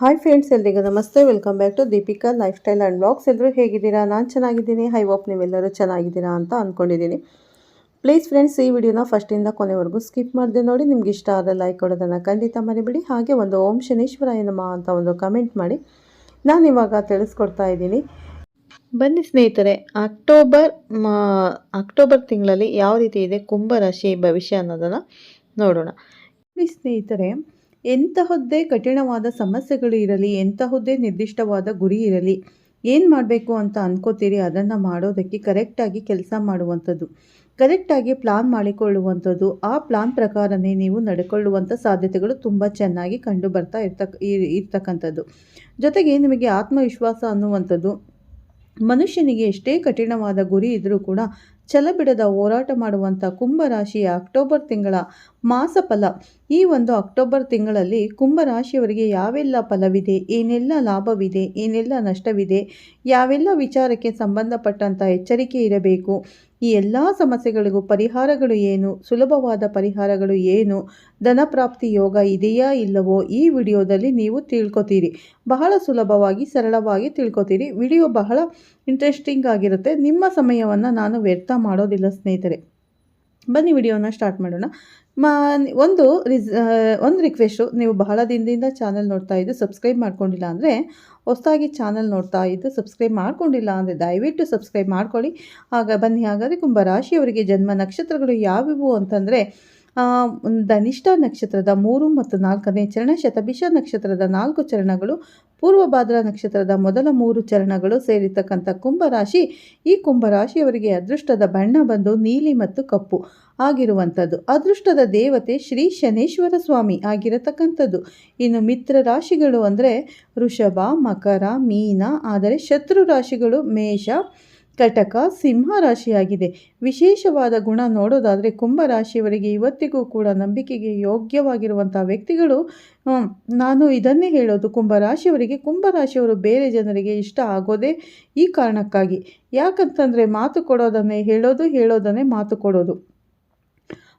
Hi friends ಎಲ್ರಿಗೂ ನಮಸ್ತೆ. Welcome back to Deepika lifestyle and blogs ಎಲ್ಲರೂ ಹೇಗಿದ್ದೀರಾ? ನಾನು ಚೆನ್ನಾಗಿದ್ದೀನಿ. ಹೈ ಹೋಪ್ ನೀವೆಲ್ಲರೂ ಚೆನ್ನಾಗಿದ್ದೀರಾ ಅಂತ ಅಂದ್ಕೊಂಡಿದ್ದೀನಿ ಪ್ಲೀಸ್ ಫ್ರೆಂಡ್ಸ್ ಈ ವಿಡಿಯೋನ ಫಸ್ಟಿಂದ ಕೊನೆವರೆಗೂ ಸ್ಕಿಪ್ ಮಾಡಿದೆ ನೋಡಿ. ನಿಮ್ಗೆ ಇಷ್ಟ ಆದರೆ ಲೈಕ್ ಕೊಡೋದನ್ನು ಖಂಡಿತ ಮರಿಬಿಡಿ. ಹಾಗೆ ಒಂದು ಓಂ ಶನೇಶ್ವರ ಏನಮ್ಮ ಅಂತ ಒಂದು ಕಮೆಂಟ್ ಮಾಡಿ. ನಾನು ಇವಾಗ ತಿಳಿಸ್ಕೊಡ್ತಾ ಇದ್ದೀನಿ. ಬನ್ನಿ ಸ್ನೇಹಿತರೆ ಅಕ್ಟೋಬರ್ ಅಕ್ಟೋಬರ್ ತಿಂಗಳಲ್ಲಿ ಯಾವ ರೀತಿ ಇದೆ ಕುಂಭರಾಶಿ ಭವಿಷ್ಯ ಅನ್ನೋದನ್ನು ನೋಡೋಣ. ಸ್ನೇಹಿತರೆ ಎಂತಹದ್ದೇ ಕಠಿಣವಾದ ಸಮಸ್ಯೆಗಳು ಇರಲಿ, ಎಂತಹದ್ದೇ ನಿರ್ದಿಷ್ಟವಾದ ಗುರಿ ಇರಲಿ, ಏನು ಮಾಡಬೇಕು ಅಂತ ಅಂದ್ಕೋತೀರಿ ಅದನ್ನು ಮಾಡೋದಕ್ಕೆ ಕರೆಕ್ಟಾಗಿ ಕೆಲಸ ಮಾಡುವಂಥದ್ದು, ಕರೆಕ್ಟಾಗಿ ಪ್ಲಾನ್ ಮಾಡಿಕೊಳ್ಳುವಂಥದ್ದು, ಆ ಪ್ಲಾನ್ ಪ್ರಕಾರನೇ ನೀವು ನಡ್ಕೊಳ್ಳುವಂಥ ಸಾಧ್ಯತೆಗಳು ತುಂಬ ಚೆನ್ನಾಗಿ ಕಂಡು ಬರ್ತಾ ಇರ್ತಕ್ಕ ಇರ್- ಇರ್ತಕ್ಕಂಥದ್ದು. ಜೊತೆಗೆ ನಿಮಗೆ ಆತ್ಮವಿಶ್ವಾಸ ಅನ್ನುವಂಥದ್ದು, ಮನುಷ್ಯನಿಗೆ ಎಷ್ಟೇ ಕಠಿಣವಾದ ಗುರಿ ಇದ್ದರೂ ಕೂಡ ಛಲ ಬಿಡದ ಹೋರಾಟ ಮಾಡುವಂಥ ಕುಂಭರಾಶಿಯ ಅಕ್ಟೋಬರ್ ತಿಂಗಳ ಮಾಸ ಫಲ ಈ ಒಂದು ಅಕ್ಟೋಬರ್ ತಿಂಗಳಲ್ಲಿ ಕುಂಭರಾಶಿಯವರಿಗೆ ಯಾವೆಲ್ಲ ಫಲವಿದೆ? ಏನೆಲ್ಲ ಲಾಭವಿದೆ? ಏನೆಲ್ಲ ನಷ್ಟವಿದೆ? ಯಾವೆಲ್ಲ ವಿಚಾರಕ್ಕೆ ಸಂಬಂಧಪಟ್ಟಂಥ ಎಚ್ಚರಿಕೆ ಇರಬೇಕು? ಈ ಎಲ್ಲ ಸಮಸ್ಯೆಗಳಿಗೂ ಪರಿಹಾರಗಳು ಏನು? ಸುಲಭವಾದ ಪರಿಹಾರಗಳು ಏನು? ಧನಪ್ರಾಪ್ತಿ ಯೋಗ ಇದೆಯಾ ಇಲ್ಲವೋ? ಈ ವಿಡಿಯೋದಲ್ಲಿ ನೀವು ತಿಳ್ಕೊತೀರಿ. ಬಹಳ ಸುಲಭವಾಗಿ, ಸರಳವಾಗಿ ತಿಳ್ಕೊತೀರಿ. ವಿಡಿಯೋ ಬಹಳ ಇಂಟ್ರೆಸ್ಟಿಂಗ್ ಆಗಿರುತ್ತೆ. ನಿಮ್ಮ ಸಮಯವನ್ನು ನಾನು ವ್ಯರ್ಥ ಮಾಡೋದಿಲ್ಲ ಸ್ನೇಹಿತರೆ. ಬನ್ನಿ ವಿಡಿಯೋನ ಸ್ಟಾರ್ಟ್ ಮಾಡೋಣ. ಮಾ, ಒಂದು ರಿಸ್ ಒಂದು ರಿಕ್ವೆಸ್ಟು ನೀವು ಬಹಳ ದಿನದಿಂದ ಚಾನಲ್ ನೋಡ್ತಾ ಇದ್ದು ಸಬ್ಸ್ಕ್ರೈಬ್ ಮಾಡ್ಕೊಂಡಿಲ್ಲ ಅಂದರೆ ಹೊಸದಾಗಿ ಚಾನಲ್ ನೋಡ್ತಾ ಇದ್ದು ಸಬ್ಸ್ಕ್ರೈಬ್ ಮಾಡ್ಕೊಂಡಿಲ್ಲ ಅಂದರೆ ದಯವಿಟ್ಟು ಸಬ್ಸ್ಕ್ರೈಬ್ ಮಾಡ್ಕೊಳ್ಳಿ. ಆಗ ಬನ್ನಿ, ಹಾಗಾದರೆ ಕುಂಭರಾಶಿಯವರಿಗೆ ಜನ್ಮ ನಕ್ಷತ್ರಗಳು ಯಾವಿವು ಅಂತಂದರೆ ಧನಿಷ್ಠ ನಕ್ಷತ್ರದ ಮೂರು ಮತ್ತು ನಾಲ್ಕನೇ ಚರಣ, ಶತಭಿಷ ನಕ್ಷತ್ರದ ನಾಲ್ಕು ಚರಣಗಳು ಪೂರ್ವ ಭಾದ್ರ ನಕ್ಷತ್ರದ ಮೊದಲ ಮೂರು ಚರಣಗಳು ಸೇರಿರ್ತಕ್ಕಂಥ ಕುಂಭರಾಶಿ, ಈ ಕುಂಭರಾಶಿಯವರಿಗೆ ಅದೃಷ್ಟದ ಬಣ್ಣ ಬಂದು ನೀಲಿ ಮತ್ತು ಕಪ್ಪು. ಆಗಿರುವಂಥದ್ದು. ಅದೃಷ್ಟದ ದೇವತೆ ಶ್ರೀ ಶನೇಶ್ವರ ಸ್ವಾಮಿ ಆಗಿರತಕ್ಕಂಥದ್ದು. ಇನ್ನು ಮಿತ್ರ ರಾಶಿಗಳು ಅಂದರೆ ವೃಷಭ, ಮಕರ, ಮೀನ, ಆದರೆ ಶತ್ರು ರಾಶಿಗಳು ಮೇಷ, ಕಟಕ, ಸಿಂಹ ರಾಶಿಯಾಗಿದೆ. ವಿಶೇಷವಾದ ಗುಣ ನೋಡೋದಾದರೆ ಕುಂಭರಾಶಿಯವರಿಗೆ ಇವತ್ತಿಗೂ ಕೂಡ ನಂಬಿಕೆಗೆ ಯೋಗ್ಯವಾಗಿರುವಂಥ ವ್ಯಕ್ತಿಗಳು ನಾನು ಇದನ್ನೇ ಹೇಳೋದು. ಕುಂಭರಾಶಿಯವರಿಗೆ ಕುಂಭರಾಶಿಯವರು ಬೇರೆ ಜನರಿಗೆ ಇಷ್ಟ ಆಗೋದೇ ಈ ಕಾರಣಕ್ಕಾಗಿ. ಯಾಕಂತಂದರೆ ಮಾತು ಕೊಡೋದನ್ನೇ ಹೇಳೋದು, ಹೇಳೋದನ್ನೇ ಮಾತು ಕೊಡೋದು.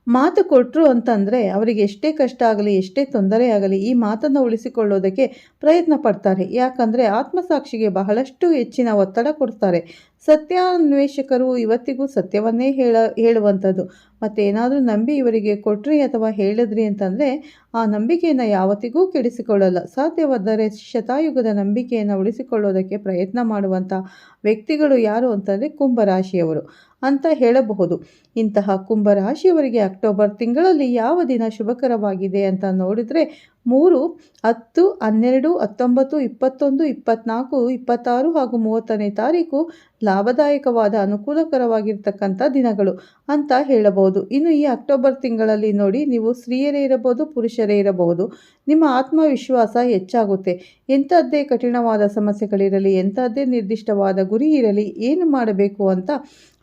ಮಾತು ಕೊಟ್ಟರು ಅಂತಂದರೆ ಅವರಿಗೆ ಎಷ್ಟೇ ಕಷ್ಟ ಆಗಲಿ, ಎಷ್ಟೇ ತೊಂದರೆ ಆಗಲಿ ಈ ಮಾತನ್ನು ಉಳಿಸಿಕೊಳ್ಳೋದಕ್ಕೆ ಪ್ರಯತ್ನ ಪಡ್ತಾರೆ. ಯಾಕಂದರೆ ಆತ್ಮಸಾಕ್ಷಿಗೆ ಬಹಳಷ್ಟು ಹೆಚ್ಚಿನ ಒತ್ತಡ ಕೊಡ್ತಾರೆ. ಸತ್ಯಾನ್ವೇಷಕರು ಇವತ್ತಿಗೂ ಸತ್ಯವನ್ನೇ ಹೇಳ, ಹೇಳುವಂಥದ್ದು. ಮತ್ತೇನಾದರೂ ನಂಬಿ ಇವರಿಗೆ ಕೊಟ್ರಿ ಅಥವಾ ಹೇಳಿದ್ರಿ ಅಂತಂದರೆ, ಆ ನಂಬಿಕೆಯನ್ನು ಯಾವತ್ತಿಗೂ ಕೆಡಿಸಿಕೊಳ್ಳಲ್ಲ. ಸಾಧ್ಯವಾದರೆ ಶತಾಯುಗದ ನಂಬಿಕೆಯನ್ನು ಉಳಿಸಿಕೊಳ್ಳೋದಕ್ಕೆ ಪ್ರಯತ್ನ ಮಾಡುವಂಥ ವ್ಯಕ್ತಿಗಳು ಯಾರು ಅಂತಂದರೆ ಕುಂಭರಾಶಿಯವರು ಅಂತ ಹೇಳಬಹುದು. ಇಂತಹ ಕುಂಭರಾಶಿಯವರಿಗೆ ಅಕ್ಟೋಬರ್ ತಿಂಗಳಲ್ಲಿ ಯಾವ ದಿನ ಶುಭಕರವಾಗಿದೆ ಅಂತ ನೋಡಿದರೆ ಮೂರು, ಹತ್ತು, ಹನ್ನೆರಡು, ಹತ್ತೊಂಬತ್ತು, ಇಪ್ಪತ್ತೊಂದು, ಇಪ್ಪತ್ನಾಲ್ಕು, ಇಪ್ಪತ್ತಾರು ಹಾಗೂ ಮೂವತ್ತನೇ ತಾರೀಕು ಲಾಭದಾಯಕವಾದ ಅನುಕೂಲಕರವಾಗಿರ್ತಕ್ಕಂಥ ದಿನಗಳು ಅಂತ ಹೇಳಬಹುದು. ಇನ್ನು ಈ ಅಕ್ಟೋಬರ್ ತಿಂಗಳಲ್ಲಿ ನೋಡಿ ನೀವು ಸ್ತ್ರೀಯರೇ ಇರಬಹುದು, ಪುರುಷರೇ ಇರಬಹುದು. ನಿಮ್ಮ ಆತ್ಮವಿಶ್ವಾಸ ಹೆಚ್ಚಾಗುತ್ತೆ. ಎಂಥದ್ದೇ ಕಠಿಣವಾದ ಸಮಸ್ಯೆಗಳಿರಲಿ, ಎಂಥದ್ದೇ ನಿರ್ದಿಷ್ಟವಾದ ಗುರಿ ಇರಲಿ, ಏನು ಮಾಡಬೇಕು ಅಂತ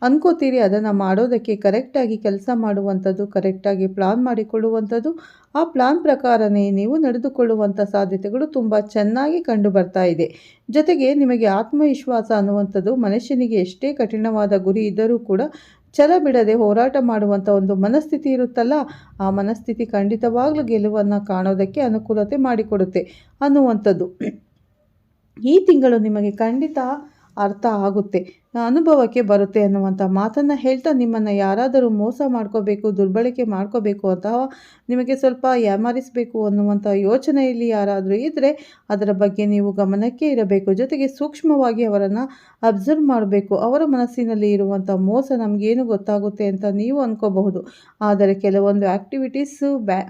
ಅನ್ಕೋತೀರಿ, ಅದನ್ನು ಮಾಡೋದಕ್ಕೆ ಕರೆಕ್ಟಾಗಿ ಕೆಲಸ ಮಾಡುವಂಥದ್ದು, ಕರೆಕ್ಟಾಗಿ ಪ್ಲಾನ್ ಮಾಡಿಕೊಳ್ಳುವಂಥದ್ದು, ಆ ಪ್ಲಾನ್ ಪ್ರಕಾರನೇ ನೀವು ನಡೆದುಕೊಳ್ಳುವಂಥ ಸಾಧ್ಯತೆಗಳು ತುಂಬ ಚೆನ್ನಾಗಿ ಕಂಡು ಬರ್ತಾ ಇದೆ. ಜೊತೆಗೆ ನಿಮಗೆ ಆತ್ಮವಿಶ್ವಾಸ ಅನ್ನುವಂಥದ್ದು ಮನುಷ್ಯನಿಗೆ ಎಷ್ಟೇ ಕಠಿಣವಾದ ಗುರಿ ಇದ್ದರೂ ಕೂಡ ಛಲ ಬಿಡದೆ ಹೋರಾಟ ಮಾಡುವಂಥ ಒಂದು ಮನಸ್ಥಿತಿ ಇರುತ್ತಲ್ಲ, ಆ ಮನಸ್ಥಿತಿ ಖಂಡಿತವಾಗ್ಲೂ ಗೆಲುವನ್ನು ಕಾಣೋದಕ್ಕೆ ಅನುಕೂಲತೆ ಮಾಡಿಕೊಡುತ್ತೆ ಅನ್ನುವಂಥದ್ದು. ಈ ತಿಂಗಳು ನಿಮಗೆ ಖಂಡಿತ ಅರ್ಥ ಆಗುತ್ತೆ. ಅನುಭವಕ್ಕೆ ಬರುತ್ತೆ ಅನ್ನುವಂಥ ಮಾತನ್ನು ಹೇಳ್ತಾ ನಿಮ್ಮನ್ನು ಯಾರಾದರೂ ಮೋಸ ಮಾಡ್ಕೋಬೇಕು, ದುರ್ಬಳಕೆ ಮಾಡ್ಕೋಬೇಕು ಅಥವಾ ನಿಮಗೆ ಸ್ವಲ್ಪ ಯಾಮಾರಿಸಬೇಕು ಅನ್ನುವಂಥ ಯೋಚನೆಯಲ್ಲಿ ಯಾರಾದರೂ ಇದ್ದರೆ ಅದರ ಬಗ್ಗೆ ನೀವು ಗಮನಕ್ಕೆ ಇರಬೇಕು. ಜೊತೆಗೆ ಸೂಕ್ಷ್ಮವಾಗಿ ಅವರನ್ನು ಅಬ್ಸರ್ವ್ ಮಾಡಬೇಕು. ಅವರ ಮನಸ್ಸಿನಲ್ಲಿ ಇರುವಂಥ ಮೋಸ ನಮಗೇನು ಗೊತ್ತಾಗುತ್ತೆ ಅಂತ ನೀವು ಅನ್ಕೋಬಹುದು. ಆದರೆ ಕೆಲವೊಂದು ಆ್ಯಕ್ಟಿವಿಟೀಸು ಬ್ಯಾ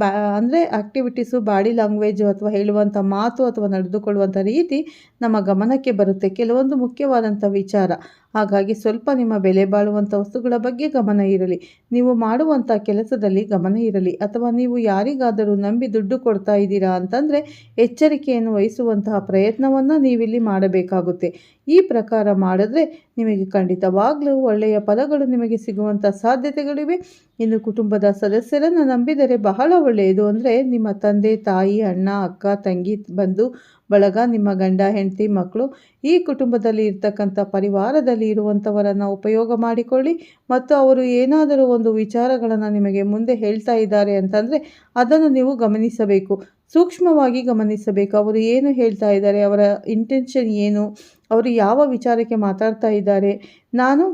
ಬ್ಯಾ, ಅಂದರೆ ಆ್ಯಕ್ಟಿವಿಟೀಸು ಬಾಡಿ ಲ್ಯಾಂಗ್ವೇಜು ಅಥವಾ ಹೇಳುವಂಥ ಮಾತು ಅಥವಾ ನಡೆದುಕೊಳ್ಳುವಂಥ ರೀತಿ ನಮ್ಮ ಗಮನಕ್ಕೆ ಬರುತ್ತೆ. ಕೆಲವೊಂದು ಮುಖ್ಯವಾದಂಥ ವಿಚಾರ ಹಾಗಾಗಿ ಸ್ವಲ್ಪ ನಿಮ್ಮ ಬೆಲೆ ಬಾಳುವಂಥ ವಸ್ತುಗಳ ಬಗ್ಗೆ ಗಮನ ಇರಲಿ. ನೀವು ಮಾಡುವಂಥ ಕೆಲಸದಲ್ಲಿ ಗಮನ ಇರಲಿ. ಅಥವಾ ನೀವು ಯಾರಿಗಾದರೂ ನಂಬಿ ದುಡ್ಡು ಕೊಡ್ತಾ ಇದ್ದೀರಾ ಅಂತಂದರೆ ಎಚ್ಚರಿಕೆಯನ್ನು ವಹಿಸುವಂತಹ ಪ್ರಯತ್ನವನ್ನು ನೀವಿಲ್ಲಿ ಮಾಡಬೇಕಾಗುತ್ತೆ. ಈ ಪ್ರಕಾರ ಮಾಡಿದ್ರೆ ನಿಮಗೆ ಖಂಡಿತವಾಗಲೂ ಒಳ್ಳೆಯ ಪದಗಳು ನಿಮಗೆ ಸಿಗುವಂಥ ಸಾಧ್ಯತೆಗಳಿವೆ. ಇನ್ನು ಕುಟುಂಬದ ಸದಸ್ಯರನ್ನು ನಂಬಿದರೆ ಬಹಳ ಒಳ್ಳೆಯದು. ಅಂದರೆ ನಿಮ್ಮ ತಂದೆ, ತಾಯಿ, ಅಣ್ಣ, ಅಕ್ಕ, ತಂಗಿ, ಬಂಧು, ಬಳಗ, ನಿಮ್ಮ ಗಂಡ, ಹೆಂಡತಿ, ಮಕ್ಕಳು ಈ ಕುಟುಂಬದಲ್ಲಿ ಇರ್ತಕ್ಕಂಥ ಪರಿವಾರದಲ್ಲಿ ಪಕ್ಕದಲ್ಲಿ ಇರುವಂಥವರನ್ನು ಉಪಯೋಗ ಮಾಡಿಕೊಳ್ಳಿ ಮತ್ತು ಅವರು ಏನಾದರೂ ಒಂದು ವಿಚಾರಗಳನ್ನು ನಿಮಗೆ ಮುಂದೆ ಹೇಳ್ತಾ ಇದ್ದಾರೆ ಅಂತಂದರೆ ಅದನ್ನು ನೀವು ಗಮನಿಸಬೇಕು. ಸೂಕ್ಷ್ಮವಾಗಿ ಗಮನಿಸಬೇಕು. ಅವರು ಏನು ಹೇಳ್ತಾ ಇದ್ದಾರೆ, ಅವರ ಇಂಟೆನ್ಷನ್ ಏನು, ಅವರು ಯಾವ ವಿಚಾರಕ್ಕೆ ಮಾತಾಡ್ತಾ ಇದ್ದಾರೆ, ನಾನು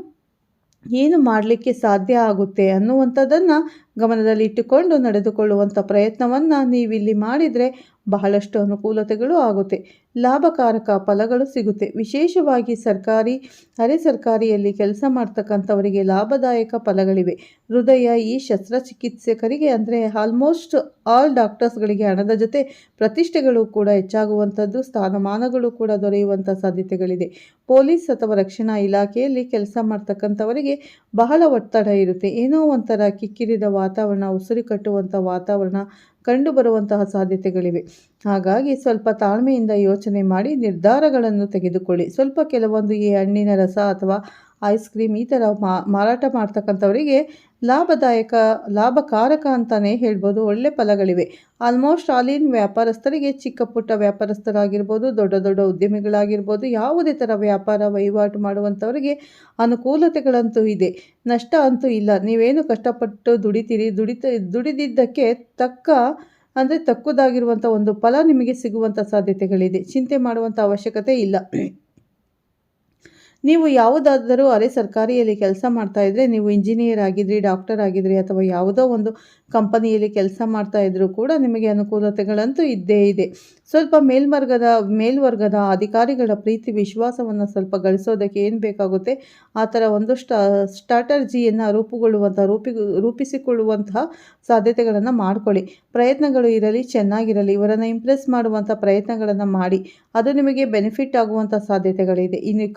ಏನು ಮಾಡಲಿಕ್ಕೆ ಸಾಧ್ಯ ಆಗುತ್ತೆ ಅನ್ನುವಂಥದ್ದನ್ನು ಗಮನದಲ್ಲಿಟ್ಟುಕೊಂಡು ನಡೆದುಕೊಳ್ಳುವಂಥ ಪ್ರಯತ್ನವನ್ನು ನೀವಿಲ್ಲಿ ಮಾಡಿದರೆ ಬಹಳಷ್ಟು ಅನುಕೂಲತೆಗಳು ಆಗುತ್ತೆ. ಲಾಭಕಾರಕ ಫಲಗಳು ಸಿಗುತ್ತೆ. ವಿಶೇಷವಾಗಿ ಸರ್ಕಾರಿ, ಅರೆ ಸರ್ಕಾರಿಯಲ್ಲಿ ಕೆಲಸ ಮಾಡ್ತಕ್ಕಂಥವರಿಗೆ ಲಾಭದಾಯಕ ಫಲಗಳಿವೆ. ಹೃದಯ, ಈ ಶಸ್ತ್ರಚಿಕಿತ್ಸಕರಿಗೆ ಅಂದರೆ ಆಲ್ಮೋಸ್ಟ್ ಆಲ್ ಡಾಕ್ಟರ್ಸ್ಗಳಿಗೆ ಹಣದ ಜೊತೆ ಪ್ರತಿಷ್ಠೆಗಳು ಕೂಡ ಹೆಚ್ಚಾಗುವಂಥದ್ದು, ಸ್ಥಾನಮಾನಗಳು ಕೂಡ ದೊರೆಯುವಂಥ ಸಾಧ್ಯತೆಗಳಿದೆ. ಪೊಲೀಸ್ ಅಥವಾ ರಕ್ಷಣಾ ಇಲಾಖೆಯಲ್ಲಿ ಕೆಲಸ ಮಾಡ್ತಕ್ಕಂಥವರಿಗೆ ಬಹಳ ಒತ್ತಡ ಇರುತ್ತೆ. ಏನೋ ಒಂಥರ ಕಿಕ್ಕಿರಿದ ವಾತಾವರಣ, ಉಸಿರಿ ಕಟ್ಟುವಂಥ ವಾತಾವರಣ ಕಂಡುಬರುವಂತಹ ಸಾಧ್ಯತೆಗಳಿವೆ. ಹಾಗಾಗಿ ಸ್ವಲ್ಪ ತಾಳ್ಮೆಯಿಂದ ಯೋಚನೆ ಮಾಡಿ ನಿರ್ಧಾರಗಳನ್ನು ತೆಗೆದುಕೊಳ್ಳಿ. ಸ್ವಲ್ಪ ಕೆಲವೊಂದು ಈ ಹಣ್ಣಿನ ರಸ ಅಥವಾ ಐಸ್ ಕ್ರೀಮ್ ಈ ಥರ ಮಾರಾಟ ಮಾಡ್ತಕ್ಕಂಥವರಿಗೆ ಲಾಭದಾಯಕ, ಲಾಭಕಾರಕ ಅಂತಲೇ ಹೇಳ್ಬೋದು. ಒಳ್ಳೆ ಫಲಗಳಿವೆ. ಆಲ್ಮೋಸ್ಟ್ ಆಲ್ ಇನ್ ವ್ಯಾಪಾರಸ್ಥರಿಗೆ ಚಿಕ್ಕ ಪುಟ್ಟ ವ್ಯಾಪಾರಸ್ಥರಾಗಿರ್ಬೋದು, ದೊಡ್ಡ ದೊಡ್ಡ ಉದ್ಯಮಿಗಳಾಗಿರ್ಬೋದು, ಯಾವುದೇ ಥರ ವ್ಯಾಪಾರ ವಹಿವಾಟು ಮಾಡುವಂಥವರಿಗೆ ಅನುಕೂಲತೆಗಳಂತೂ ಇದೆ. ನಷ್ಟ ಅಂತೂ ಇಲ್ಲ. ನೀವೇನು ಕಷ್ಟಪಟ್ಟು ದುಡಿತೀರಿ, ದುಡಿತ, ದುಡಿದಿದ್ದಕ್ಕೆ ತಕ್ಕ, ಅಂದರೆ ತಕ್ಕುದಾಗಿರುವಂಥ ಒಂದು ಫಲ ನಿಮಗೆ ಸಿಗುವಂಥ ಸಾಧ್ಯತೆಗಳಿದೆ. ಚಿಂತೆ ಮಾಡುವಂಥ ಅವಶ್ಯಕತೆ ಇಲ್ಲ. ನೀವು ಯಾವುದಾದರೂ ಅರೆ ಸರ್ಕಾರಿಯಲ್ಲಿ ಕೆಲಸ ಮಾಡ್ತಾ ಇದ್ದರೆ ನೀವು ಇಂಜಿನಿಯರ್ ಆಗಿದ್ರಿ ಡಾಕ್ಟರ್ ಆಗಿದ್ರಿ ಅಥವಾ ಯಾವುದೋ ಒಂದು ಕಂಪನಿಯಲ್ಲಿ ಕೆಲಸ ಮಾಡ್ತಾ ಇದ್ದರೂ ಕೂಡ ನಿಮಗೆ ಅನುಕೂಲತೆಗಳಂತೂ ಇದ್ದೇ ಇದೆ. ಸ್ವಲ್ಪ ಮೇಲ್ವರ್ಗದ ಮೇಲ್ವರ್ಗದ ಅಧಿಕಾರಿಗಳ ಪ್ರೀತಿ, ವಿಶ್ವಾಸವನ್ನು ಸ್ವಲ್ಪ ಗಳಿಸೋದಕ್ಕೆ ಏನು ಬೇಕಾಗುತ್ತೆ? ಆ ಥರ ಒಂದು ಸ್ಟಾ ಸ್ಟ್ರಾಟರ್ಜಿಯನ್ನು ರೂಪುಗೊಳ್ಳುವಂಥ, ರೂಪಿ, ರೂಪಿಸಿಕೊಳ್ಳುವಂತಹ ಸಾಧ್ಯತೆಗಳನ್ನು ಮಾಡಿಕೊಳ್ಳಿ. ಪ್ರಯತ್ನಗಳು ಇರಲಿ, ಚೆನ್ನಾಗಿರಲಿ, ಇವರನ್ನು ಇಂಪ್ರೆಸ್ ಮಾಡುವಂಥ ಪ್ರಯತ್ನಗಳನ್ನು ಮಾಡಿ. ಅದು ನಿಮಗೆ ಬೆನಿಫಿಟ್ ಆಗುವಂಥ ಸಾಧ್ಯತೆಗಳಿದೆ. ಇನ್ನು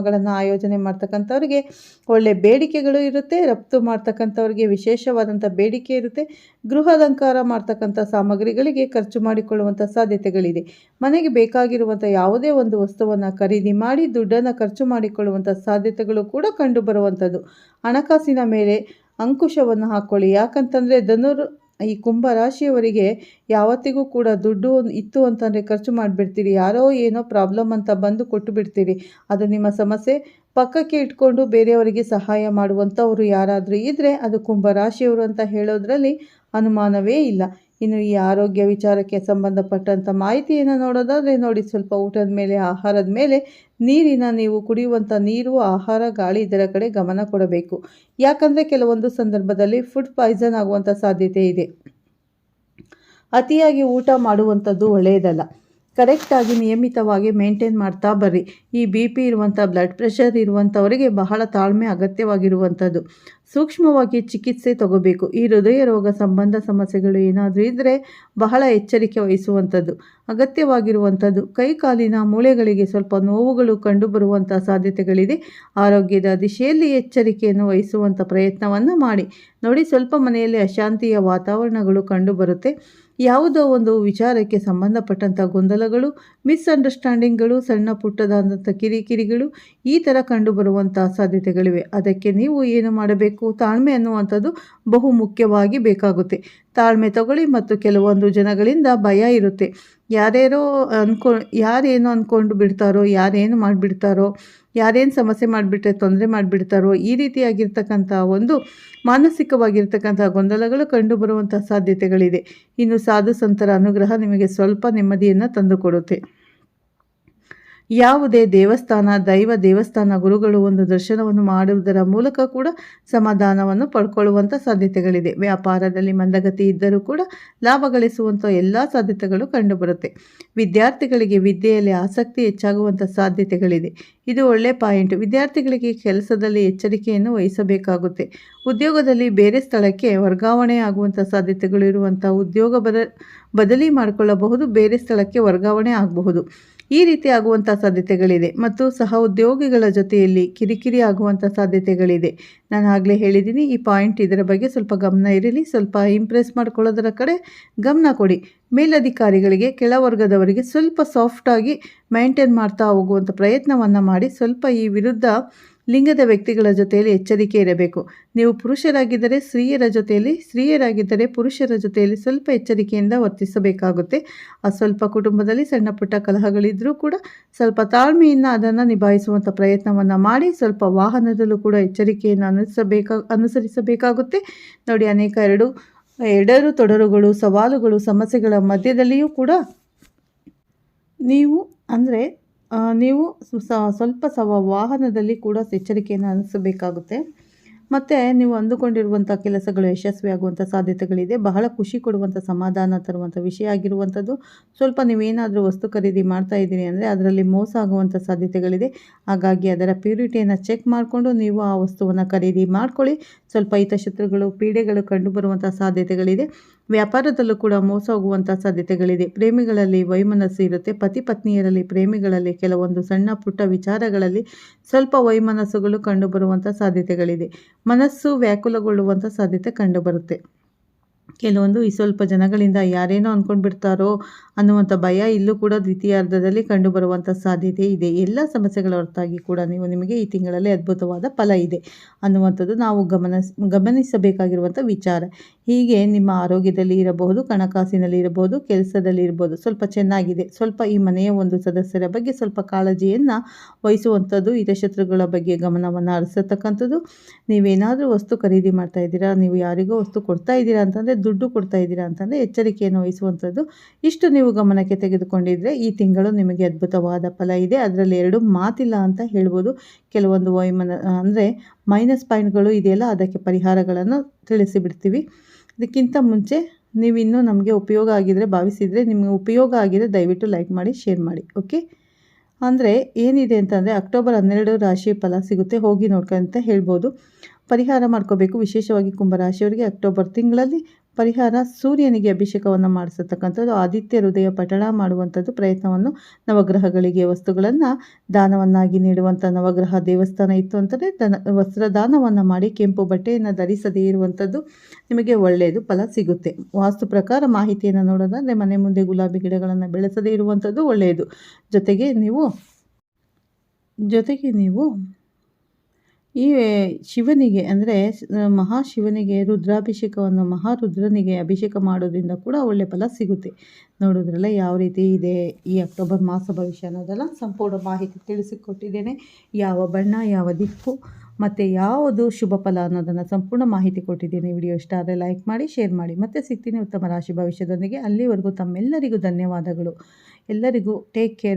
ಕಾರ್ಯಕ್ರಮಗಳನ್ನು ಆಯೋಜನೆ ಮಾಡ್ತಕ್ಕಂಥವ್ರಿಗೆ ಒಳ್ಳೆ ಬೇಡಿಕೆಗಳು ಇರುತ್ತೆ, ರಫ್ತು ಮಾಡ್ತಕ್ಕಂಥವ್ರಿಗೆ ವಿಶೇಷವಾದಂಥ ಬೇಡಿಕೆ ಇರುತ್ತೆ ಗೃಹಾಲಂಕಾರ ಮಾಡ್ತಕ್ಕಂಥ ಸಾಮಗ್ರಿಗಳಿಗೆ ಖರ್ಚು ಮಾಡಿಕೊಳ್ಳುವಂಥ ಸಾಧ್ಯತೆಗಳಿದೆ. ಮನೆಗೆ ಬೇಕಾಗಿರುವಂಥ ಯಾವುದೇ ಒಂದು ವಸ್ತುವನ್ನು ಖರೀದಿ ಮಾಡಿ ದುಡ್ಡನ್ನು ಖರ್ಚು ಮಾಡಿಕೊಳ್ಳುವಂಥ ಸಾಧ್ಯತೆಗಳು ಕೂಡ ಕಂಡುಬರುವಂಥದ್ದು ಹಣಕಾಸಿನ ಮೇಲೆ ಅಂಕುಶವನ್ನು ಹಾಕ್ಕೊಳ್ಳಿ ಯಾಕಂತಂದರೆ ಧನುರ್ ಈ ಕುಂಭ ರಾಶಿಯವರಿಗೆ ಯಾವತ್ತಿಗೂ ಕೂಡ ದುಡ್ಡು ಇತ್ತು ಅಂತಂದರೆ ಖರ್ಚು ಮಾಡಿಬಿಡ್ತೀರಿ. ಯಾರೋ ಏನೋ ಪ್ರಾಬ್ಲಮ್ ಅಂತ ಬಂದು ಕೊಟ್ಟು ಬಿಡ್ತೀರಿ ಅದು ನಿಮ್ಮ ಸಮಸ್ಯೆ. ಪಕ್ಕಕ್ಕೆ ಇಟ್ಕೊಂಡು ಬೇರೆಯವರಿಗೆ ಸಹಾಯ ಮಾಡುವಂಥವ್ರು ಯಾರಾದರೂ ಇದ್ದರೆ ಅದು ಕುಂಭ ರಾಶಿಯವರು ಅಂತ ಹೇಳೋದ್ರಲ್ಲಿ ಅನುಮಾನವೇ ಇಲ್ಲ. ಇನ್ನು ಈ ಆರೋಗ್ಯ ವಿಚಾರಕ್ಕೆ ಸಂಬಂಧಪಟ್ಟಂಥ ಮಾಹಿತಿಯನ್ನು ನೋಡೋದಾದರೆ ನೋಡಿ, ಸ್ವಲ್ಪ ಊಟದ ಮೇಲೆ, ಆಹಾರದ ಮೇಲೆ ನೀರಿನ ನೀವು ಕುಡಿಯುವಂಥ ನೀರು, ಆಹಾರ, ಗಾಳಿ ಇದರ ಕಡೆ ಗಮನ ಕೊಡಬೇಕು. ಯಾಕಂದರೆ ಕೆಲವೊಂದು ಸಂದರ್ಭದಲ್ಲಿ ಫುಡ್ ಪಾಯ್ಸನ್ ಆಗುವಂಥ ಸಾಧ್ಯತೆ ಇದೆ. ಅತಿಯಾಗಿ ಊಟ ಮಾಡುವಂಥದ್ದು ಒಳ್ಳೆಯದಲ್ಲ. ಕರೆಕ್ಟಾಗಿ ನಿಯಮಿತವಾಗಿ ಮೇಂಟೈನ್ ಮಾಡ್ತಾ ಬರ್ರಿ. ಈ ಬಿ ಪಿ ಇರುವಂಥ ಬ್ಲಡ್ ಪ್ರೆಷರ್ ಇರುವಂಥವರಿಗೆ ಬಹಳ ತಾಳ್ಮೆ ಅಗತ್ಯವಾಗಿರುವಂಥದ್ದು ಸೂಕ್ಷ್ಮವಾಗಿ ಚಿಕಿತ್ಸೆ ತಗೋಬೇಕು. ಈ ಹೃದಯ ರೋಗ ಸಂಬಂಧ ಸಮಸ್ಯೆಗಳು ಏನಾದರೂ ಇದ್ದರೆ ಬಹಳ ಎಚ್ಚರಿಕೆ ವಹಿಸುವಂಥದ್ದು ಅಗತ್ಯವಾಗಿರುವಂಥದ್ದು ಕೈ ಕಾಲಿನ ಮೂಳೆಗಳಿಗೆ ಸ್ವಲ್ಪ ನೋವುಗಳು ಕಂಡುಬರುವಂಥ ಸಾಧ್ಯತೆಗಳಿದೆ. ಆರೋಗ್ಯದ ದಿಶೆಯಲ್ಲಿ ಎಚ್ಚರಿಕೆಯನ್ನು ವಹಿಸುವಂಥ ಪ್ರಯತ್ನವನ್ನು ಮಾಡಿ. ನೋಡಿ, ಸ್ವಲ್ಪ ಮನೆಯಲ್ಲಿ ಅಶಾಂತಿಯ ವಾತಾವರಣಗಳು ಕಂಡುಬರುತ್ತೆ. ಯಾವುದೋ ಒಂದು ವಿಚಾರಕ್ಕೆ ಸಂಬಂಧಪಟ್ಟಂಥ ಗೊಂದಲಗಳು, ಮಿಸ್ಅಂಡರ್ಸ್ಟ್ಯಾಂಡಿಂಗ್ಗಳು, ಸಣ್ಣ ಪುಟ್ಟದಾದಂಥ ಕಿರಿಕಿರಿಗಳು ಈ ಥರ ಕಂಡುಬರುವಂಥ ಸಾಧ್ಯತೆಗಳಿವೆ. ಅದಕ್ಕೆ ನೀವು ಏನು ಮಾಡಬೇಕು? ತಾಳ್ಮೆ ಅನ್ನುವಂಥದ್ದು ಬಹು ಮುಖ್ಯವಾಗಿ ಬೇಕಾಗುತ್ತೆ. ತಾಳ್ಮೆ ತಗೊಳ್ಳಿ ಮತ್ತು ಕೆಲವೊಂದು ಜನಗಳಿಂದ ಭಯ ಇರುತ್ತೆ. ಯಾರ್ಯಾರೋ ಅನ್ಕೊ, ಯಾರೇನು ಅಂದ್ಕೊಂಡು ಬಿಡ್ತಾರೋ, ಯಾರೇನು ಮಾಡಿಬಿಡ್ತಾರೋ, ಯಾರೇನು ಸಮಸ್ಯೆ ಮಾಡಿಬಿಟ್ರೆ ತೊಂದರೆ ಮಾಡಿಬಿಡ್ತಾರೋ, ಈ ರೀತಿಯಾಗಿರ್ತಕ್ಕಂಥ ಒಂದು ಮಾನಸಿಕವಾಗಿರ್ತಕ್ಕಂಥ ಗೊಂದಲಗಳು ಕಂಡುಬರುವಂಥ ಸಾಧ್ಯತೆಗಳಿದೆ. ಇನ್ನು ಸಾಧು ಸಂತರ ಅನುಗ್ರಹ ನಿಮಗೆ ಸ್ವಲ್ಪ ನೆಮ್ಮದಿಯನ್ನು ತಂದುಕೊಡುತ್ತೆ ಯಾವುದೇ ದೇವಸ್ಥಾನ, ದೈವ ದೇವಸ್ಥಾನ ಗುರುಗಳು ಒಂದು ದರ್ಶನವನ್ನು ಮಾಡುವುದರ ಮೂಲಕ ಕೂಡ ಸಮಾಧಾನವನ್ನು ಪಡ್ಕೊಳ್ಳುವಂಥ ಸಾಧ್ಯತೆಗಳಿದೆ. ವ್ಯಾಪಾರದಲ್ಲಿ ಮಂದಗತಿ ಇದ್ದರೂ ಕೂಡ ಲಾಭ ಗಳಿಸುವಂಥ ಎಲ್ಲ ಸಾಧ್ಯತೆಗಳು ಕಂಡುಬರುತ್ತೆ. ವಿದ್ಯಾರ್ಥಿಗಳಿಗೆ ವಿದ್ಯೆಯಲ್ಲಿ ಆಸಕ್ತಿ ಹೆಚ್ಚಾಗುವಂಥ ಸಾಧ್ಯತೆಗಳಿದೆ. ಇದು ಒಳ್ಳೆ ಪಾಯಿಂಟ್. ವಿದ್ಯಾರ್ಥಿಗಳಿಗೆ ಕೆಲಸದಲ್ಲಿ ಎಚ್ಚರಿಕೆಯನ್ನು ವಹಿಸಬೇಕಾಗುತ್ತೆ. ಉದ್ಯೋಗದಲ್ಲಿ ಬೇರೆ ಸ್ಥಳಕ್ಕೆ ವರ್ಗಾವಣೆ ಆಗುವಂಥ ಸಾಧ್ಯತೆಗಳು ಇರುವಂಥ ಉದ್ಯೋಗ ಬದ ಬದಲಿ ಮಾಡಿಕೊಳ್ಳಬಹುದು, ಬೇರೆ ಸ್ಥಳಕ್ಕೆ ವರ್ಗಾವಣೆ ಆಗಬಹುದು. ಈ ರೀತಿ ಆಗುವಂಥ ಸಾಧ್ಯತೆಗಳಿದೆ ಮತ್ತು ಸಹ ಉದ್ಯೋಗಿಗಳ ಜೊತೆಯಲ್ಲಿ ಕಿರಿಕಿರಿ ಆಗುವಂಥ ಸಾಧ್ಯತೆಗಳಿದೆ. ನಾನು ಆಗಲೇ ಹೇಳಿದ್ದೀನಿ, ಈ ಪಾಯಿಂಟ್ ಇದರ ಬಗ್ಗೆ ಸ್ವಲ್ಪ ಗಮನ ಇರಲಿ, ಸ್ವಲ್ಪ ಇಂಪ್ರೆಸ್ ಮಾಡ್ಕೊಳ್ಳೋದರ ಕಡೆ ಗಮನ ಕೊಡಿ. ಮೇಲಧಿಕಾರಿಗಳಿಗೆ ಕೆಳವರ್ಗದವರಿಗೆ ಸ್ವಲ್ಪ ಸಾಫ್ಟಾಗಿ ಮೈಂಟೈನ್ ಮಾಡ್ತಾ ಹೋಗುವಂಥ ಪ್ರಯತ್ನವನ್ನು ಮಾಡಿ, ಸ್ವಲ್ಪ ಈ ವಿರುದ್ಧ ಲಿಂಗದ ವ್ಯಕ್ತಿಗಳ ಜೊತೆಯಲ್ಲಿ ಎಚ್ಚರಿಕೆ ಇರಬೇಕು. ನೀವು ಪುರುಷರಾಗಿದ್ದರೆ ಸ್ತ್ರೀಯರ ಜೊತೆಯಲ್ಲಿ, ಸ್ತ್ರೀಯರಾಗಿದ್ದರೆ ಪುರುಷರ ಜೊತೆಯಲ್ಲಿ ಸ್ವಲ್ಪ ಎಚ್ಚರಿಕೆಯಿಂದ ವರ್ತಿಸಬೇಕಾಗುತ್ತೆ. ಆ ಸ್ವಲ್ಪ ಕುಟುಂಬದಲ್ಲಿ ಸಣ್ಣ ಪುಟ್ಟ ಕಲಹಗಳಿದ್ದರೂ ಕೂಡ ಸ್ವಲ್ಪ ತಾಳ್ಮೆಯಿಂದ ಅದನ್ನು ನಿಭಾಯಿಸುವಂಥ ಪ್ರಯತ್ನವನ್ನು ಮಾಡಿ ಸ್ವಲ್ಪ ವಾಹನದಲ್ಲೂ ಕೂಡ ಎಚ್ಚರಿಕೆಯನ್ನು ಅನುಸರಿಸಬೇಕಾ, ಅನುಸರಿಸಬೇಕಾಗುತ್ತೆ. ನೋಡಿ, ಅನೇಕ ಎರಡು, ಎಡರು ತೊಡರುಗಳು, ಸವಾಲುಗಳು, ಸಮಸ್ಯೆಗಳ ಮಧ್ಯದಲ್ಲಿಯೂ ಕೂಡ ನೀವು, ಅಂದರೆ ನೀವು ಸ್ವಲ್ಪ ಸವ ವಾಹನದಲ್ಲಿ ಕೂಡ ಎಚ್ಚರಿಕೆಯನ್ನು ಅನಿಸಬೇಕಾಗುತ್ತೆ ಮತ್ತು ನೀವು ಅಂದುಕೊಂಡಿರುವಂಥ ಕೆಲಸಗಳು ಯಶಸ್ವಿಯಾಗುವಂಥ ಸಾಧ್ಯತೆಗಳಿದೆ. ಬಹಳ ಖುಷಿ ಕೊಡುವಂಥ ಸಮಾಧಾನ ತರುವಂಥ ವಿಷಯ ಆಗಿರುವಂಥದ್ದು. ಸ್ವಲ್ಪ ನೀವೇನಾದರೂ ವಸ್ತು ಖರೀದಿ ಮಾಡ್ತಾ ಇದ್ದೀರಿ ಅಂದರೆ ಅದರಲ್ಲಿ ಮೋಸ ಆಗುವಂಥ ಸಾಧ್ಯತೆಗಳಿದೆ. ಹಾಗಾಗಿ ಅದರ ಪ್ಯೂರಿಟಿಯನ್ನು ಚೆಕ್ ಮಾಡಿಕೊಂಡು ನೀವು ಆ ವಸ್ತುವನ್ನು ಖರೀದಿ ಮಾಡ್ಕೊಳ್ಳಿ. ಸ್ವಲ್ಪ ಹಿತಶತ್ರುಗಳು, ಪೀಡೆಗಳು ಕಂಡುಬರುವಂಥ ಸಾಧ್ಯತೆಗಳಿದೆ. ವ್ಯಾಪಾರದಲ್ಲೂ ಕೂಡ ಮೋಸ ಹೋಗುವಂಥ ಸಾಧ್ಯತೆಗಳಿದೆ. ಪ್ರೇಮಿಗಳಲ್ಲಿ ವೈಮನಸ್ಸು ಇರುತ್ತೆ. ಪತಿ ಪತ್ನಿಯರಲ್ಲಿ ಪ್ರೇಮಿಗಳಲ್ಲಿ ಕೆಲವೊಂದು ಸಣ್ಣ ಪುಟ್ಟ ವಿಚಾರಗಳಲ್ಲಿ ಸ್ವಲ್ಪ ವೈಮನಸ್ಸುಗಳು ಕಂಡುಬರುವಂಥ ಸಾಧ್ಯತೆಗಳಿದೆ. ಮನಸ್ಸು ವ್ಯಾಕುಲಗೊಳ್ಳುವಂಥ ಸಾಧ್ಯತೆ ಕಂಡುಬರುತ್ತೆ. ಕೆಲವೊಂದು ಈ ಸ್ವಲ್ಪ ಜನಗಳಿಂದ ಯಾರೇನೋ ಅಂದ್ಕೊಂಡು ಬಿಡ್ತಾರೋ ಅನ್ನುವಂಥ ಭಯ ಇಲ್ಲೂ ಕೂಡ ದ್ವಿತೀಯಾರ್ಧದಲ್ಲಿ ಕಂಡುಬರುವಂಥ ಸಾಧ್ಯತೆ ಇದೆ. ಎಲ್ಲ ಸಮಸ್ಯೆಗಳ ಹೊರತಾಗಿ ಕೂಡ ನೀವು ನಿಮಗೆ ಈ ತಿಂಗಳಲ್ಲಿ ಅದ್ಭುತವಾದ ಫಲ ಇದೆ ಅನ್ನುವಂಥದ್ದು ನಾವು ಗಮನ ಗಮನಿಸಬೇಕಾಗಿರುವಂಥ ವಿಚಾರ. ಹೀಗೆ ನಿಮ್ಮ ಆರೋಗ್ಯದಲ್ಲಿ ಇರಬಹುದು, ಕಣಕಾಸಿನಲ್ಲಿ ಇರಬಹುದು, ಕೆಲಸದಲ್ಲಿ ಇರಬಹುದು. ಸ್ವಲ್ಪ ಚೆನ್ನಾಗಿದೆ. ಸ್ವಲ್ಪ ಈ ಮನೆಯ ಒಂದು ಸದಸ್ಯರ ಬಗ್ಗೆ ಸ್ವಲ್ಪ ಕಾಳಜಿಯನ್ನು ವಹಿಸುವಂಥದ್ದು ಹಿತಶತ್ರುಗಳ ಬಗ್ಗೆ ಗಮನವನ್ನು ಹರಿಸತಕ್ಕಂಥದ್ದು. ನೀವೇನಾದರೂ ವಸ್ತು ಖರೀದಿ ಮಾಡ್ತಾ ಇದ್ದೀರಾ, ನೀವು ಯಾರಿಗೋ ವಸ್ತು ಕೊಡ್ತಾ ಇದ್ದೀರಾ ಅಂತಂದರೆ, ದುಡ್ಡು ಕೊಡ್ತಾ ಇದ್ದೀರಾ ಅಂತಂದರೆ ಎಚ್ಚರಿಕೆಯನ್ನು ವಹಿಸುವಂಥದ್ದು. ಇಷ್ಟು ನೀವು ಗಮನಕ್ಕೆ ತೆಗೆದುಕೊಂಡಿದ್ರೆ ಈ ತಿಂಗಳು ನಿಮಗೆ ಅದ್ಭುತವಾದ ಫಲ ಇದೆ. ಅದರಲ್ಲಿ ಎರಡು ಮಾತಿಲ್ಲ ಅಂತ ಹೇಳ್ಬೋದು. ಕೆಲವೊಂದು ವೈಮನ ಅಂದರೆ ಮೈನಸ್ ಪಾಯಿಂಟ್ಗಳು ಇದೆಯಲ್ಲ, ಅದಕ್ಕೆ ಪರಿಹಾರಗಳನ್ನು ತಿಳಿಸಿಬಿಡ್ತೀವಿ. ಇದಕ್ಕಿಂತ ಮುಂಚೆ ನೀವು ಇನ್ನೂ ನಮಗೆ ಉಪಯೋಗ ಆಗಿದರೆ ಭಾವಿಸಿದರೆ ನಿಮಗೆ ಉಪಯೋಗ ಆಗಿದೆ ದಯವಿಟ್ಟು ಲೈಕ್ ಮಾಡಿ ಶೇರ್ ಮಾಡಿ ಓಕೆ ಅಂದರೆ ಏನಿದೆ ಅಂತಂದರೆ ಅಕ್ಟೋಬರ್ ಹನ್ನೆರಡು ರಾಶಿ ಫಲ ಸಿಗುತ್ತೆ, ಹೋಗಿ ನೋಡ್ಕೊಂತ ಹೇಳ್ಬೋದು. ಪರಿಹಾರ ಮಾಡ್ಕೋಬೇಕು, ವಿಶೇಷವಾಗಿ ಕುಂಭರಾಶಿಯವರಿಗೆ ಅಕ್ಟೋಬರ್ ತಿಂಗಳಲ್ಲಿ ಪರಿಹಾರ ಸೂರ್ಯನಿಗೆ ಅಭಿಷೇಕವನ್ನು ಮಾಡಿಸತಕ್ಕಂಥದ್ದು, ಆದಿತ್ಯ ಹೃದಯ ಪಠಣ ಮಾಡುವಂಥದ್ದು ಪ್ರಯತ್ನವನ್ನು ನವಗ್ರಹಗಳಿಗೆ ವಸ್ತುಗಳನ್ನು ದಾನವನ್ನಾಗಿ ನೀಡುವಂಥ ನವಗ್ರಹ ದೇವಸ್ಥಾನ ಇತ್ತು ಅಂತಲೇ ದನ ವಸ್ತ್ರದಾನವನ್ನು ಮಾಡಿ ಕೆಂಪು ಬಟ್ಟೆಯನ್ನು ಧರಿಸದೇ ಇರುವಂಥದ್ದು ನಿಮಗೆ ಒಳ್ಳೆಯದು ಫಲ ಸಿಗುತ್ತೆ. ವಾಸ್ತು ಪ್ರಕಾರ ಮಾಹಿತಿಯನ್ನು ನೋಡೋದಾದರೆ ಮನೆ ಮುಂದೆ ಗುಲಾಬಿ ಗಿಡಗಳನ್ನು ಬೆಳೆಸದೇ ಇರುವಂಥದ್ದು ಒಳ್ಳೆಯದು. ಜೊತೆಗೆ ನೀವು ಜೊತೆಗೆ ನೀವು ಈ ಶಿವನಿಗೆ ಅಂದರೆ ಮಹಾಶಿವನಿಗೆ ರುದ್ರಾಭಿಷೇಕವನ್ನು ಮಹಾರುದ್ರನಿಗೆ ಅಭಿಷೇಕ ಮಾಡೋದ್ರಿಂದ ಕೂಡ ಒಳ್ಳೆ ಫಲ ಸಿಗುತ್ತೆ. ನೋಡೋದ್ರಲ್ಲ ಯಾವ ರೀತಿ ಇದೆ ಈ ಅಕ್ಟೋಬರ್ ಮಾಸ ಭವಿಷ್ಯ ಅನ್ನೋದೆಲ್ಲ ಸಂಪೂರ್ಣ ಮಾಹಿತಿ ತಿಳಿಸಿಕೊಟ್ಟಿದ್ದೇನೆ. ಯಾವ ಬಣ್ಣ, ಯಾವ ದಿಕ್ಕು, ಮತ್ತು ಯಾವುದು ಶುಭ ಫಲ ಅನ್ನೋದನ್ನು ಸಂಪೂರ್ಣ ಮಾಹಿತಿ ಕೊಟ್ಟಿದ್ದೇನೆ. ವಿಡಿಯೋ ಇಷ್ಟ ಆದರೆ ಲೈಕ್ ಮಾಡಿ, ಶೇರ್ ಮಾಡಿ. ಮತ್ತೆ ಸಿಗ್ತೀನಿ ಉತ್ತಮ ರಾಶಿ ಭವಿಷ್ಯದೊಂದಿಗೆ. ಅಲ್ಲಿವರೆಗೂ ತಮ್ಮೆಲ್ಲರಿಗೂ ಧನ್ಯವಾದಗಳು. ಎಲ್ಲರಿಗೂ ಟೇಕ್ ಕೇರ್